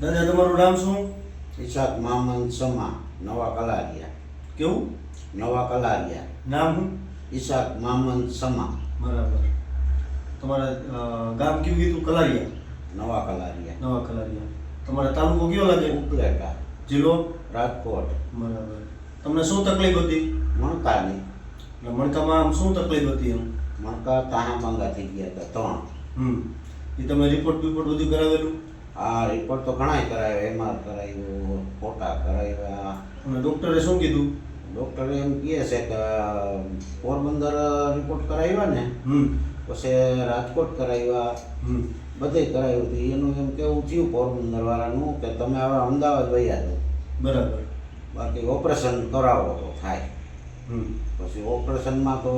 દાદા તમારું નામ શું? ઈશાક મામન સમા નવા કલારિયા. કેવું? નવા કલારિયા. નામ શું? ઈશાક મામન સમા. બરાબર. તમારા ગામ કેવું કીધું? કલારિયા? નવા કલારિયા. નવા કલારિયા. તમારા તાલુકો કયો લાગે? ઉપલેટા. જિલ્લો? રાજકોટ. બરાબર. તમને શું તકલીફ હતી? મણકાની. એટલે મણકામાં આમ શું તકલીફ હતી એમ? મણકા તાહા માંગા થઈ ગયા હતા ત્રણ. હમ. એ તમે રિપોર્ટ બિપોર્ટ બધું કરાવેલું? આ રિપોર્ટ તો ઘણાય કરાયો એમઆર કરાયું ફોટા કરાવ્યા અને ડૉક્ટરે શું કીધું? ડૉક્ટર એમ કહે છે કે પોરબંદર રિપોર્ટ કરાવ્યા ને પછી રાજકોટ કરાવ્યા. બધે કરાવ્યું હતું. એનું એમ કેવું થયું પોરબંદર વાળાનું કે તમે હવે અમદાવાદ વૈયા દો બરાબર. બાકી ઓપરેશન કરાવો તો થાય. પછી ઓપરેશનમાં તો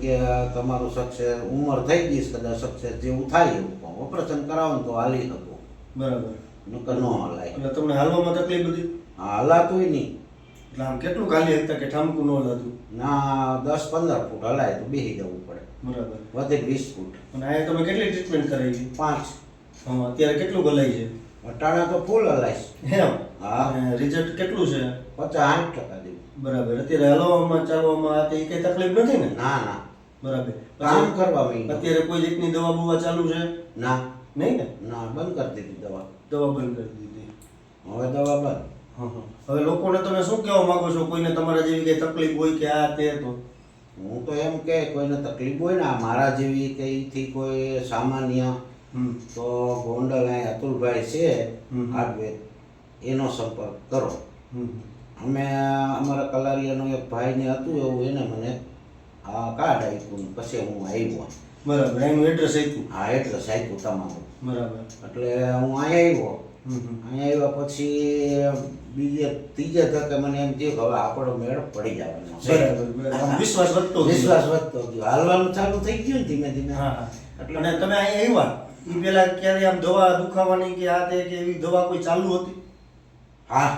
કે તમારું સક્સેસ ઉંમર થઈ ગઈ કદાચ સક્સેસ જેવું થાય એવું. ઓપરેશન કરાવો તો હાલી શકો. બરાબર. નકર ન હલાય. એટલે તમને હાલવામાં તકલીફ હતી હા હલાતુંય નહીં. એટલે આમ કેટલું ખાલી હતા કે ઠામકું ન હતું ના દસ પંદર ફૂટ હલાય તો બેસી જવું પડે. બરાબર. વધે વીસ ફૂટ. અને અહીંયા તમે કેટલી ટ્રીટમેન્ટ કરાવી પાંચ. હા અત્યારે કેટલું ગલાય છે? અટાણા તો ફૂલ હલાઈશ એમ? હા. રિઝલ્ટ કેટલું છે? પચાસ આઠ ટકા દેવું બરાબર. અત્યારે હલવામાં ચાલવામાં આ તે કઈ તકલીફ નથી ને? ના ના. બરાબર. કામ કરવા માંડ્યો અત્યારે કોઈ રીતની દવા બવા ચાલુ છે? ના. નહીં ને? ના બંધ કરી દીધી દવા. દવા બંધ કરી દીધી. હવે દવા બંધ. હવે લોકોને તમે શું કહેવા માંગો છો? કોઈને તમારા જેવી કઈ તકલીફ હોય કે આ તે તો? હું તો એમ કે કોઈને તકલીફ હોય ને આ મારા જેવી કંઈથી કોઈ સામાન્ય તો ગોંડલ અહીં અતુલભાઈ છે. હાર્ડવેર. એનો સંપર્ક કરો. અમે અમારા કલારિયાનો એક ભાઈને હતું એવું એને મને આ કાર્ડ આપ્યું પછી હું આવ્યો. બરાબર એનું એડ્રેસ આપ્યું? હા એટલે આપ્યું તમારું. બરાબર. એટલે હું અહીંયા આવ્યો. અહીંયા આવ્યા પછી બીજે ત્રીજે તકે મને એમ થયું કે હવે આપણો મેળ પડી જવાનો વિશ્વાસ વધતો વિશ્વાસ વધતો ગયો. હાલવાનું ચાલુ થઈ ગયું ને ધીમે ધીમે. હા હા. એટલે અને તમે અહીંયા આવ્યા? એ પેલા ક્યારે આમ દવા દુખાવાની કે આ તે કે એવી દવા કોઈ ચાલુ હતી? હા.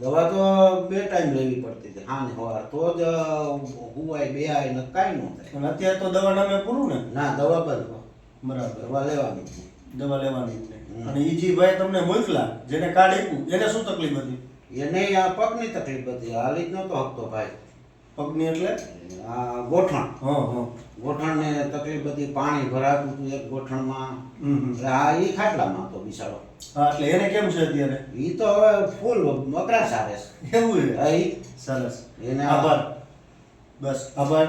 દવા તો બે ટાઈમ લેવી પડતી હતી હા ને હવાર તો જ હુવાય બે આય ને કાંઈ ન થાય. અત્યારે તો દવા નામે પૂરું ને? ના દવા બંધ બરાબર. દવા લેવાની દવા લેવાની જ અને ઈ જે ભાઈ તમને મોકલા જેને કાર્ડ આપ્યું એને શું તકલીફ હતી? એને આ પગની તકલીફ હતી. હાલી જ નહોતો હકતો ભાઈ. પગની એટલે આ ગોઠણ. હા હા. ગોઠણને તકલીફ બધી પાણી ભરાતું હતું એક ગોઠણમાં. એટલે આ એ ખાટલામાં હતો બિચારો હા એટલે એને કેમ છે અત્યારે? એ તો હવે ફૂલ મકરા સારે છે. એવું છે? સરસ. એને આભાર. બસ આભાર.